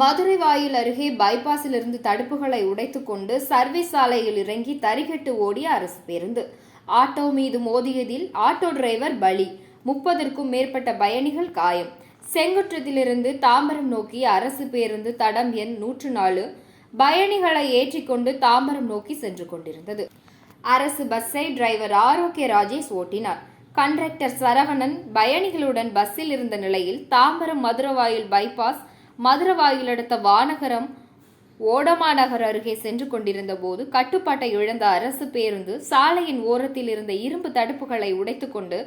மதுரை வாயில் அருகே பைபாஸில் இருந்து தடுப்புகளை உடைத்துக்கொண்டு சர்வீஸ் சாலையில் இறங்கி தரிகட்டு ஓடிய அரசு பேருந்து. ஆட்டோ மீது மோதியதில் ஆட்டோ டிரைவர் பலி. முப்பதற்கும் மேற்பட்ட பயணிகள் காயம். செங்குற்றத்திலிருந்து தாம்பரம் நோக்கி அரசு பேருந்து தடம் எண் நூற்று நாலு. பயணிகளை ஏற்றிக்கொண்டு தாம்பரம் நோக்கி சென்று கொண்டிருந்தது. அரசு பஸ்ஸை டிரைவர் ஆரோக்கிய ராஜேஷ் ஓட்டினார். கண்டக்டர் சரவணன் பயணிகளுடன் பஸ்ஸில் இருந்த நிலையில் தாம்பரம் மதுரவாயில் பைபாஸ் மதுரவாயில் அடுத்த வானகரம் ஓடமாநகர் அருகே சென்று கொண்டிருந்த போது கட்டுப்பாட்டை இழந்த அரசு பேருந்து சாலையின் ஓரத்தில் இருந்த இரும்பு தடுப்புகளை உடைத்துக்கொண்டு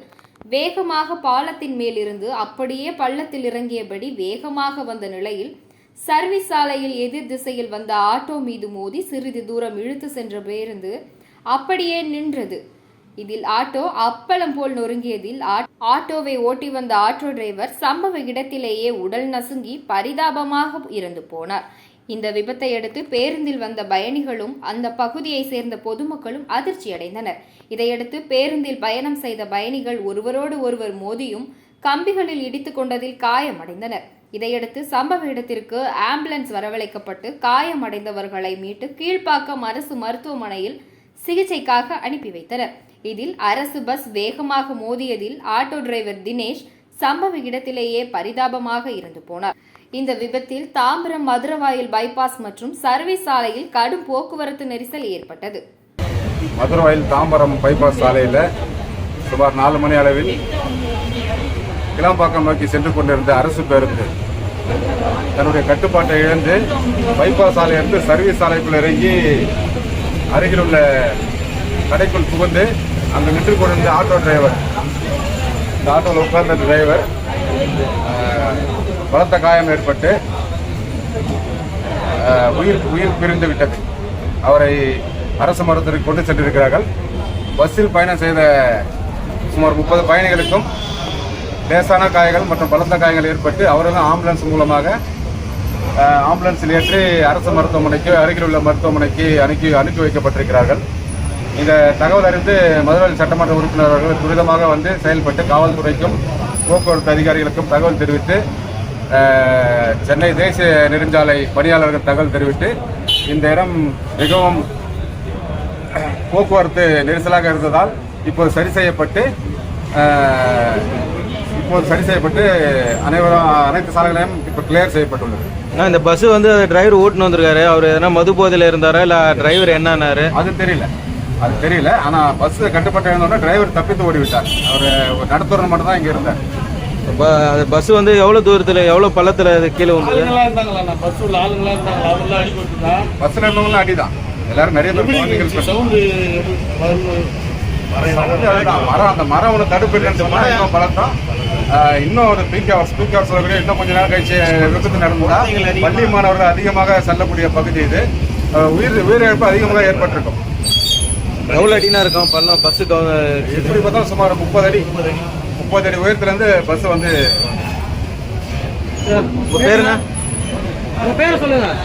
வேகமாக பாலத்தின் மேல் இருந்து அப்படியே பள்ளத்தில் இறங்கியபடி வேகமாக வந்த நிலையில் சர்வீஸ் சாலையில் எதிர் திசையில் வந்த ஆட்டோ மீது மோதி சிறிது தூரம் இழுத்து சென்ற பேருந்து அப்படியே நின்றது. இதில் ஆட்டோ அப்பளம் போல் நொறுங்கியதில் ஆட்டோவை ஓட்டி வந்த ஆட்டோ டிரைவர் சம்பவ இடத்திலேயே உடல் நசுங்கி பரிதாபமாக இறந்து போனார். இந்த விபத்தை அடுத்து பேருந்தில் வந்த பயணிகளும் அந்த பகுதியை சேர்ந்த பொதுமக்களும் அதிர்ச்சியடைந்தனர் இதையடுத்து பேருந்தில் பயணம் செய்த பயணிகள் ஒருவரோடு ஒருவர் மோதியும் கம்பிகளில் இடித்து கொண்டதில் காயமடைந்தனர் இதையடுத்து சம்பவ இடத்திற்கு ஆம்புலன்ஸ் வரவழைக்கப்பட்டு காயமடைந்தவர்களை மீட்டு கீழ்ப்பாக்கம் அரசு மருத்துவமனையில் சிகிச்சைக்காக அனுப்பி வைத்தனர். இதில் அரசு பஸ் வேகமாக மோதியதில் ஆட்டோ டிரைவர் தினேஷ் சம்பவ இடத்திலேயே பரிதாபமாக இறந்து போனார். இந்த விபத்தில் தாம்பரம் மதுரவாயில் பைபாஸ் மற்றும் சர்வீஸ் சாலையில் கடும் போக்குவரத்து நெரிசல் ஏற்பட்டது. மதுரவாயில் தாம்பரம் பைபாஸ் சாலையில் சுமார் நாலு மணி அளவில் கிளாம்பாக்கம் நோக்கி சென்று கொண்டிருந்த அரசு பேருந்து தன்னுடைய கட்டுப்பாட்டை இழந்து பைபாஸ் சாலையிலிருந்து சர்வீஸ் சாலைக்குள் இறங்கி அருகில் உள்ள கடைக்குள் புகுந்து அங்கு நின்று கொண்டிருந்த ஆட்டோ டிரைவர். இந்த ஆட்டோவில் உட்கார்ந்த டிரைவர் பலத்த காயம் ஏற்பட்டு உயிர் உயிர் பிரிந்து விட்டது. அவரை அரசு மருத்துவருக்கு கொண்டு சென்றிருக்கிறார்கள். பஸ்ஸில் பயணம் செய்த சுமார் முப்பது பயணிகளுக்கும் லேசான காயங்கள் மற்றும் பலத்த காயங்கள் ஏற்பட்டு அவர்களும் ஆம்புலன்ஸ் மூலமாக ஆம்புலன்ஸில் ஏற்றி அரசு மருத்துவமனைக்கு அருகில் உள்ள மருத்துவமனைக்கு அனுப்பி அனுப்பி வைக்கப்பட்டிருக்கிறார்கள். இந்த தகவல் அறிந்து மதுரை சட்டமன்ற உறுப்பினர் அவர்கள் துரிதமாக வந்து செயல்பட்டு காவல்துறைக்கும் போக்குவரத்து அதிகாரிகளுக்கும் தகவல் தெரிவித்து சென்னை தேசிய நெடுஞ்சாலை பணியாளர்கள் தகவல் தெரிவித்து இந்த இடம் மிகவும் போக்குவரத்து நெரிசலாக இருந்ததால் இப்போது சரி செய்யப்பட்டு இப்போது சரி செய்யப்பட்டு அனைவரும் அனைத்து சாலைகளையும் இப்போ கிளியர் செய்யப்பட்டுள்ளது. அண்ணா, இந்த பஸ் வந்து டிரைவர் ஓட்டுன்னு வந்திருக்காரு. அவர் எதனா மது போதையில் இருந்தாரா? இல்லை டிரைவர் என்னன்னாரு? அது தெரியல. அது தெரியல. ஆனால் பஸ் கட்டுப்பட்டு இருந்தோடனே டிரைவர் தப்பித்து ஓடிவிட்டார். அவர் நடத்துறவர் மட்டும் தான் இங்கே இருந்தார். பஸ் வந்து எவ்வளோ தூரத்தில் எவ்வளோ பள்ளத்தில் கீழே வந்தது? ஆளுங்களா இருந்தாங்களா பஸ் உள்ள ஆளுங்களா இருந்தாங்களா? அவங்களாம் அடி போட்டுருந்தா பஸ்ஸில் இருந்தவங்களும் அடிதான். எல்லாரும் நிறைய பேர் சவுண்டு. மரம் அந்த மரம் ஒன்று தடுப்பு இல்லைன்னு சொன்னா இன்னும் பலத்தான் ஆஹ், இன்னும் ஒரு பீக் ஹவர்ஸ் பீக் ஹவர்ஸ் கூட இன்னும் கொஞ்ச நேரம் கழிச்சு விபத்து நடந்தா பள்ளி மாணவர்கள் அதிகமாக செல்லக்கூடிய பகுதி இது. உயிர் உயிரிழப்பு அதிகமாக ஏற்பட்டிருக்கும். எவ்வளோ அடினா இருக்கும் பள்ளம் பஸ்ஸு எப்படி பார்த்தாலும் சுமார் முப்பது அடி. முப்பது அடி. உயரத்துலேருந்து பஸ் வந்து பேருண்ணா உங்க பேர் சொல்லுங்க.